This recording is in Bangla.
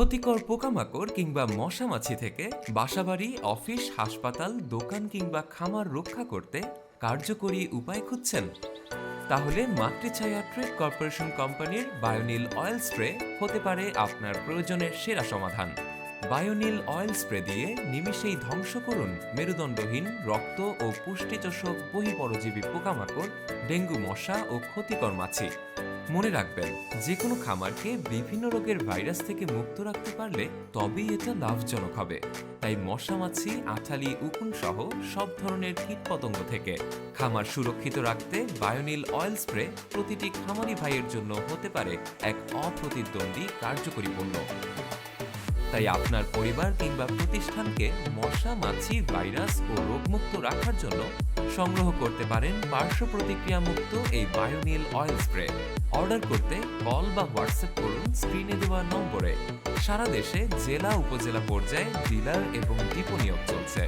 ক্ষতিকর পোকামাকড় কিংবা মশামাছি থেকে বাসাবাড়ি, অফিস, হাসপাতাল, দোকান কিংবা খামার রক্ষা করতে কার্যকরী উপায় খুঁজছেন। তাহলে মাতৃছায়া ট্রেড কর্পোরেশন কোম্পানির বায়োনিল অয়েল স্প্রে হতে পারে আপনার প্রয়োজনের সেরা সমাধান। বায়োনিল অয়েল স্প্রে দিয়ে নিমিষেই ধ্বংস করুন মেরুদণ্ডহীন রক্ত ও পুষ্টিচোষক বহিপরজীবী পোকামাকড়, ডেঙ্গু মশা ও ক্ষতিকর মাছি। মনে রাখবেন যে কোনো খামারকে বিভিন্ন রোগের ভাইরাস থেকে মুক্ত রাখতে পারলে তবেই এটা লাভজনক হবে। তাই মশা মাছি, আঠালি, উকুন সহ সব ধরনের কীটপতঙ্গ থেকে খামার সুরক্ষিত রাখতে বায়োনিল অয়েল স্প্রে প্রতিটি খামারি ভাইয়ের জন্য হতে পারে এক অপ্রতিদ্বন্দ্বী কার্যকরী পণ্য। তাই আপনার পরিবার কিংবা প্রতিষ্ঠানকে মশা, মাছি, ভাইরাস ও রোগমুক্ত রাখার জন্য সংগ্রহ করতে পারেন পার্শ্ব প্রতিক্রিয়া মুক্ত এই বায়োনিল অয়েল স্প্রে। অর্ডার করতে কল বা হোয়াটসঅ্যাপ করুন, স্ক্রিনে দেওয়া নম্বরে। সারা দেশে, জেলা, উপজেলা পর্যায়ে, ডিলার এবং ডিপো নিয়োগ চলছে।